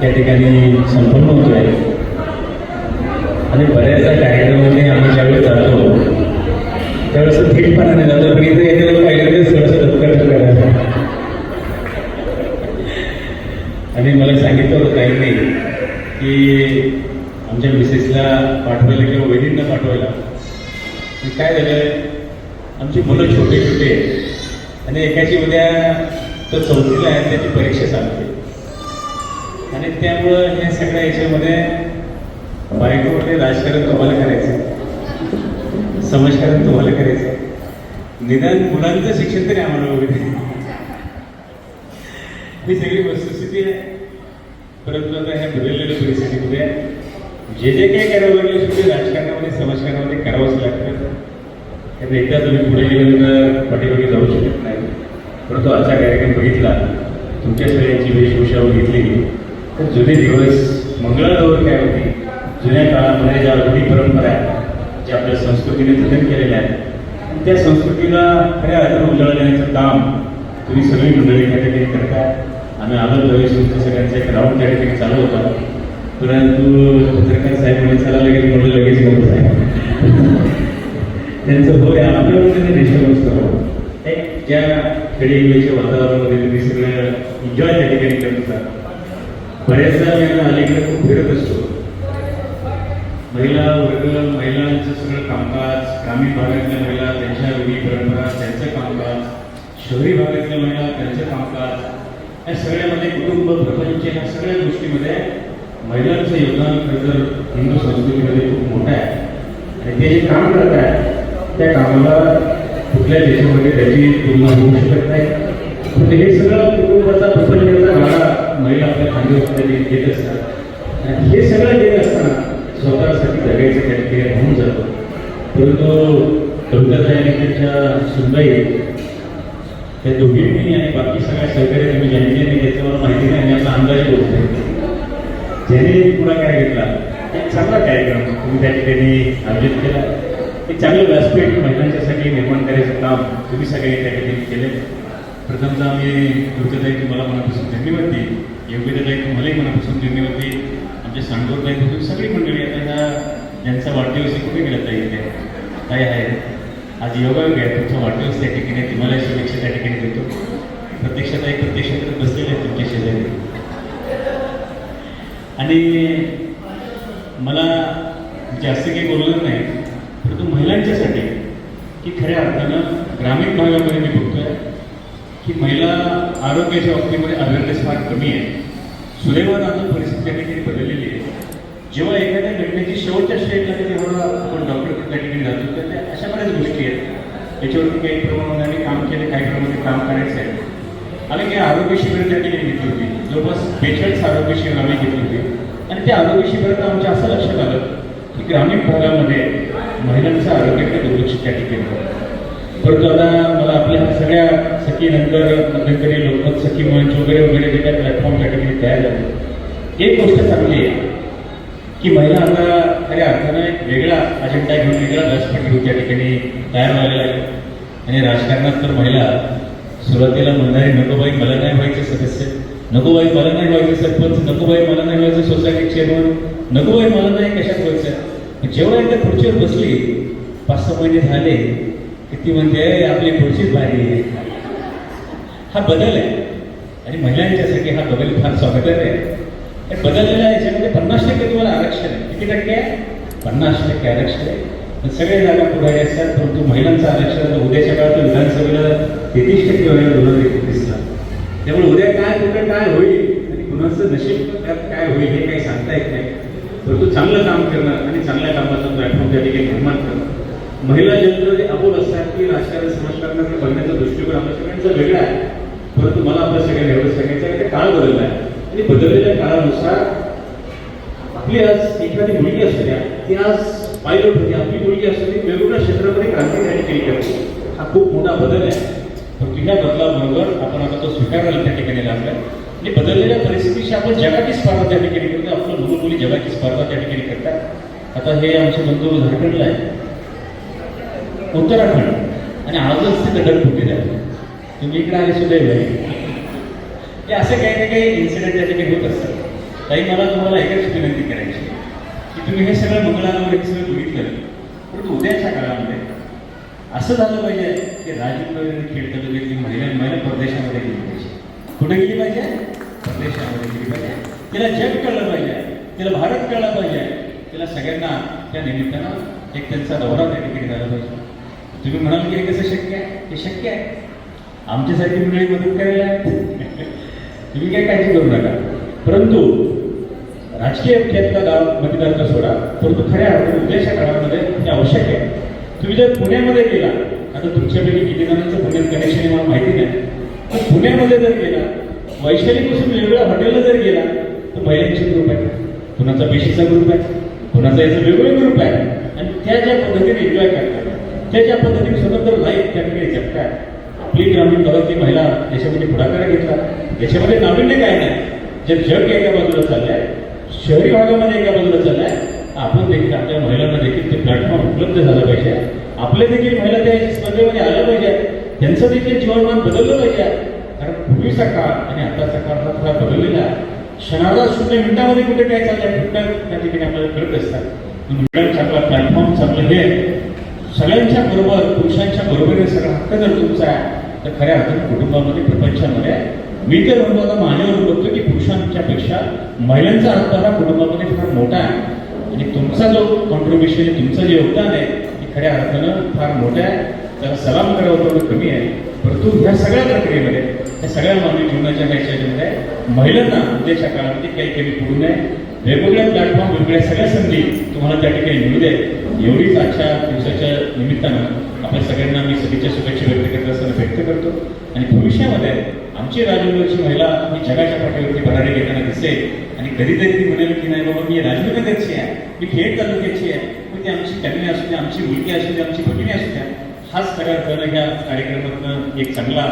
त्या ठिकाणी संपन्न होतो आहे आणि बऱ्याचदा कार्यक्रमामध्ये आम्ही ज्यावेळेस जातो त्यावेळेस थेटपणाने जातो पण इथे येते पाहिजे थोडंसं धक्का आणि मला सांगितलं होतं काही नाही की आमच्या मिसेसला पाठवायला किंवा वहिनींना पाठवायला काय झालं आमची मुलं छोटे छोटे आणि एकाची उद्या तो चौथीला आहे त्याची परीक्षा सांगते आणि त्यामुळं ह्या सगळ्या याच्यामध्ये बायकोमध्ये राजकारण तुम्हाला करायचं. समाजकारण तुम्हाला करायचं. निदान मुलांचं शिक्षण तरी आम्हाला वगैरे ही सगळी वस्तुस्थिती आहे. परंतु आता ह्या बदललेल्या परिस्थितीमध्ये जे जे काही करावं लागलं ते राजकारणामध्ये समाजकारणामध्ये करावंच लागतं. एकदा तुम्ही पुढे गेल्यानंतर पाठीमागे जाऊ शकत नाही. परंतु आजचा कार्यक्रम बघितला. तुमच्या सगळ्यांची वेशभूषा बघितली. तर जुने दिवस मंगळागौर काय होती? जुन्या काळामध्ये ज्या रूढी परंपरा आहेत, ज्या आपल्या संस्कृतीने जतन केलेल्या आहेत त्या संस्कृतीला खऱ्या अर्थानं उजाळा देण्याचं काम तुम्ही सगळी मंडळी त्या ठिकाणी करता आम्ही आलो त्यावेळेस संस्था सगळ्यांचा एक राऊंड त्या ठिकाणी चालू होता. परंतु पत्रकार साहेब म्हणजे चला लगेच म्हणून लगेच गमत आहे त्यांचं होय आपल्याला त्यांनी डिस्टर्बन्स करावं एक ज्या खेडेगावीच्या वातावरणामध्ये तुम्ही सगळं एन्जॉय त्या ठिकाणी करत होता. बऱ्याचदा मी आता अलीकडे खूप फिरत असतो. महिला वर्ग महिलांचं सगळं कामकाज ग्रामीण भागातल्या महिला त्यांच्या रूढी परंपरा त्यांचं कामकाज शहरी भागातल्या महिला त्यांचं कामकाज या सगळ्यामध्ये कुटुंब प्रपंच ह्या सगळ्या गोष्टीमध्ये महिलांचं योगदान खरंतर हिंदू संस्कृतीमध्ये खूप मोठं आहे. आणि ते जे काम करत आहे त्या कामाला कुठल्या देशामध्ये त्याची तुलना होऊ शकत नाही. हे सगळं कुटुंबाचा प्रपंचाचा गाडा महिला आपल्या खांद्यावर घेत असतात. आणि हे सगळं घेत असताना स्वतःसाठी जगायचं त्या ठिकाणी होऊन जातो. परंतु कविताताई त्यांच्या सुनबाई त्या दोघींनी आणि बाकी सगळ्या सहकार्य तुम्ही ज्यांनी ज्यांनी घेतलं माहिती नाही आणि आपला अंदाज बोलतोय ज्यांनी पुढाकार घेतला एक चांगला कार्यक्रम तुम्ही त्या ठिकाणी आयोजित केला. एक चांगलं व्यासपीठ महिलांच्यासाठी निर्माण करायचं काम तुम्ही सगळ्यांनी त्या ठिकाणी केले प्रथमतः आम्ही दुर्गताई तुम्हाला मनापासून धन्यवाद देईल. योग्यताई तुम्हालाही मनापासून धन्यवाद देईल. आमच्या सांगोरताई तुम्ही सगळी मंडळी आता ह्या ज्यांचा वाढदिवस आहे कुठे गेला ताई इथे? ताई आहे. आज योगायोग आहे. तुमचा वाढदिवस त्या ठिकाणी तुम्हाला शुभेच्छा त्या ठिकाणी देतो. प्रत्यक्षात एक प्रत्यक्षात बसलेले आहेत तुमच्या शेजारी. आणि मला जास्त काही बोललं नाही परंतु महिलांच्यासाठी की खऱ्या अर्थानं ग्रामीण भागामध्ये मी बघतोय. की महिला आरोग्याच्या बाबतीमध्ये अवेअरनेस फार कमी आहे. सुदैवानं अजून परिस्थिती त्या ठिकाणी बदललेली आहे. जेव्हा एखाद्या घटनेची शेवटच्या स्टेटला जेव्हा आपण डॉक्टर त्या ठिकाणी जातो तर त्या अशा बऱ्याच गोष्टी आहेत. त्याच्यावरती काही प्रमाणामध्ये आम्ही काम केले काही प्रमाणामध्ये काम करायचं आहे. आम्ही काही आरोग्य शिबिर त्या ठिकाणी घेतली होती. जवळपास बेचाळीस आरोग्य शिबिर आम्ही घेतली होती. आणि त्या आरोग्य शिबिरात आमच्या असं लक्षात आलं की ग्रामीण भागामध्ये महिलांचं आरोग्याकडे दुर्लक्ष त्या ठिकाणी परंतु आता सगळ्या सखी नंतर मध्यंतरी लोकमत सखी मंच वगैरे वगैरे जे काही प्लॅटफॉर्म ठिकाणी तयार झाले. एक गोष्ट चांगली आहे की महिला आता खऱ्या अर्थानं एक वेगळा अजेंडा घेऊन वेगळा व्यासपीठ घेऊन त्या ठिकाणी तयार व्हायला लागले आणि राजकारणात तर महिला सुरुवातीला म्हणणारी नकोबाई मला नाही व्हायचे सदस्य. नकोबाई मला नाही व्हायचे सरपंच. नकोबाई मला नाही व्हायचं सोसायटी चेअरमन नकोबाई मला नाही कशात व्हायचं. जेव्हा एकदा खुर्चीवर बसली पाच सहा महिने झाले ती म्हणते आपली खुर्चीच भारी आहे हा बदल आहे. आणि महिलांच्यासाठी हा बदल फार स्वागतार्ह आहे. हे बदललेल्या याच्यामध्ये म्हणजे पन्नास टक्के तुम्हाला आरक्षण आहे. किती टक्के? आहे पन्नास टक्के आरक्षण आहे. सगळे जागा पुढे असतात परंतु महिलांचं आरक्षण उद्याच्या काळात विधानसभेला तेहतीस टक्के व्हायला दोन हजार एकोणीसला त्यामुळे उद्या काय कुठं काय होईल आणि कुणाचं नशीब त्यात काय होईल हे काही सांगता येत नाही. परंतु चांगलं काम करणं आणि चांगल्या कामाचा प्लॅटफॉर्म त्या ठिकाणी निर्माण करणं महिला जनरली अबोल असतात की राजकारण समाजकारणाकडे बघण्याचा दृष्टिकोन आपल्या सगळ्यांचा वेगळा आहे. परंतु मला आपल्या सगळ्यांना एवढं सांगायचं आहे की काळ बदलला आहे. आणि बदललेल्या काळानुसार आपली आज एखादी मुलगी असू द्या ती आज पायलट होती आपली मुलगी असू ती वेगवेगळ्या क्षेत्रामध्ये क्रांती त्या ठिकाणी करते हा खूप मोठा बदल आहे. पण तुझ्या बदलाबरोबर आपण आता तो स्वीकारायला त्या ठिकाणी लागलाय. आणि बदललेल्या परिस्थितीशी आपण जगाची स्पर्धा त्या ठिकाणी करतो आपलं मुलं मुली जगाची स्पर्धा त्या ठिकाणी करतात. आता हे आमचे बंधू झारखंडला आहे. उत्तराखंड. आणि आजच ते दडप फुटलेले तुम्ही इकडे आले सुद्धा हे असं काही ना काही इन्सिडेंट त्या ठिकाणी होत असतात. काही मला तुम्हाला एकच विनंती करायची की तुम्ही हे सगळं मंगळावर हे सगळं बघितलं. परंतु उद्याच्या काळामध्ये असं झालं पाहिजे की राजमुद्रे खेळताना गेली महिला महिला परदेशामध्ये गेली पाहिजे. कुठे गेली पाहिजे? परदेशामध्ये गेली पाहिजे. तिला जग कळलं पाहिजे. तिला भारत कळला पाहिजे. तिला सगळ्यांना त्या निमित्तानं एक त्यांचा दौरा त्या ठिकाणी झाला पाहिजे. तुम्ही म्हणाल की हे कसं शक्य आहे? हे शक्य आहे. आमच्यासाठी मंडळी मदत करायला तुम्ही काय काळजी करू नका. परंतु राजकीय क्षेत्रात गाव मतदारचा सोडा परंतु खऱ्या अर्थाने उद्याच्या काळामध्ये हे आवश्यक आहे. तुम्ही जर पुण्यामध्ये गेला आता तुमच्यापैकी किती जणांचं पुण्यात कनेक्शन आहे मला माहिती नाही. पण पुण्यामध्ये जर गेला वैशालीपासून वेगवेगळ्या हॉटेलला जर गेला तर महिलांचे ग्रुप आहे कुणाचा बेशीचा ग्रुप आहे कुणाचा याचा वेगवेगळे ग्रुप आहे आणि त्या ज्या पद्धतीने एन्जॉय करतात ज्या ज्या पद्धतीने स्वतंत्र लाईफ त्या ठिकाणी जगतात. आपली ग्रामीण भागातली महिला याच्यामध्ये पुढाकार घेतला. याच्यामध्ये नाविन्य काय नाही. जे जग एका बाजूला चाललंय शहरी भागामध्ये एका बाजूला चाललंय आपण देखील आपल्या महिलांना देखील ते प्लॅटफॉर्म उपलब्ध झालं पाहिजे. आपले देखील महिला त्या स्पर्धेमध्ये आल्या पाहिजे. त्यांचं देखील जीवनमान बदललं पाहिजे. कारण पूर्वीचा काळ आणि आताचा काळ हा थोडा बदललेला आहे. क्षणाला शून्य मिनिटामध्ये कुठे काय चाललंय कुठं त्या ठिकाणी आपल्याला कळत असतात चांगला प्लॅटफॉर्म चांगलं हे सगळ्यांच्या बरोबर पुरुषांच्या बरोबरीने सगळा हक्क जर तुमचा आहे तर खऱ्या अर्थाने कुटुंबामध्ये प्रपंचामध्ये मी तर म्हणतो आता माझ्यावर बघतो की पुरुषांच्या पेक्षा महिलांचा हक्क हा कुटुंबामध्ये फार मोठा आहे. आणि तुमचा जो कॉन्ट्रीब्युशन आहे तुमचं जे योगदान आहे ते खऱ्या अर्थानं फार मोठं आहे. त्याला सलाम करावं तेवढं कमी आहे. परंतु ह्या सगळ्या प्रक्रियेमध्ये ह्या सगळ्या मानवी जीवनाच्या याच्यामध्ये महिलांना उद्याच्या काळामध्ये काही कमी पडू नये. वेगवेगळ्या प्लॅटफॉर्म वेगवेगळ्या सगळ्या संधी तुम्हाला त्या ठिकाणी मिळू दे एवढीच आजच्या दिवसाच्या निमित्तानं आपल्या सगळ्यांना मी सगळीच्या शुभेच्छा व्यक्त करत असताना व्यक्त करतो. आणि भविष्यामध्ये आमची राजूरची महिला ही जगाच्या पाठीवरती भरारी घेताना दिसेल. आणि कधीतरी ती म्हणेल की नाही बाबा मी राजनगरची आहे. मी खेड तालुक्याची आहे. मग ती आमची कन्या असू द्या आमची मुलगी असू द्या आमची भगिनी असू द्या हाच सगळ्या जण ह्या कार्यक्रमातनं एक चांगला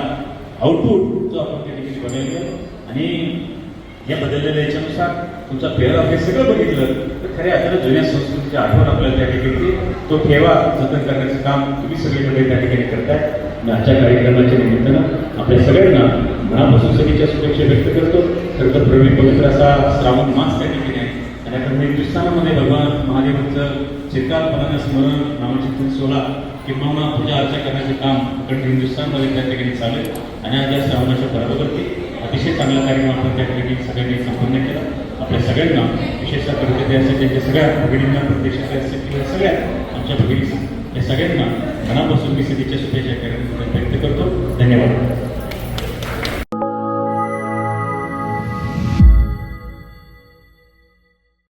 आउटपुट जो आपण त्या ठिकाणी बघायला आणि या बदललेल्या याच्यानुसार तुमचा पेअर ऑफ हे सगळं बघितलं तर खऱ्या अर्थानं जुन्या संस्कृतीची आठवण आपल्याला त्या ठिकाणी तो ठेवा जतन करण्याचं काम तुम्ही सगळीकडे त्या ठिकाणी करताय. आणि आजच्या कार्यक्रमाच्या निमित्तानं आपल्या सगळ्यांना मनापासून सगळीच्या शुभेच्छा व्यक्त करतो. खरं तर प्रवीण पवित्र असा श्रावण मास त्या ठिकाणी आहे. आणि आपण हिंदुस्थानामध्ये भगवान महादेवांचं चिरकालपणानं स्मरण नामचिंतन सोहळा किंवा पूजा अर्चा करण्याचं काम इकडे हिंदुस्थानमध्ये त्या ठिकाणी चालेल आणि आज या श्रावणाच्या पर्वावरती अतिशय चांगल्या कार्यक्रम आपण त्या ठिकाणी सगळ्यांनी संपन्न केला. आपल्या सगळ्यांना विशेषतः परिस्थिती असेल त्यांच्या सगळ्या भगिनींना प्रदेशातल्या असेल किंवा सगळ्या आमच्या भगिनी या सगळ्यांना मनापासून मी सिद्धीच्या शुभेच्छा कार्यक्रम व्यक्त करतो. धन्यवाद.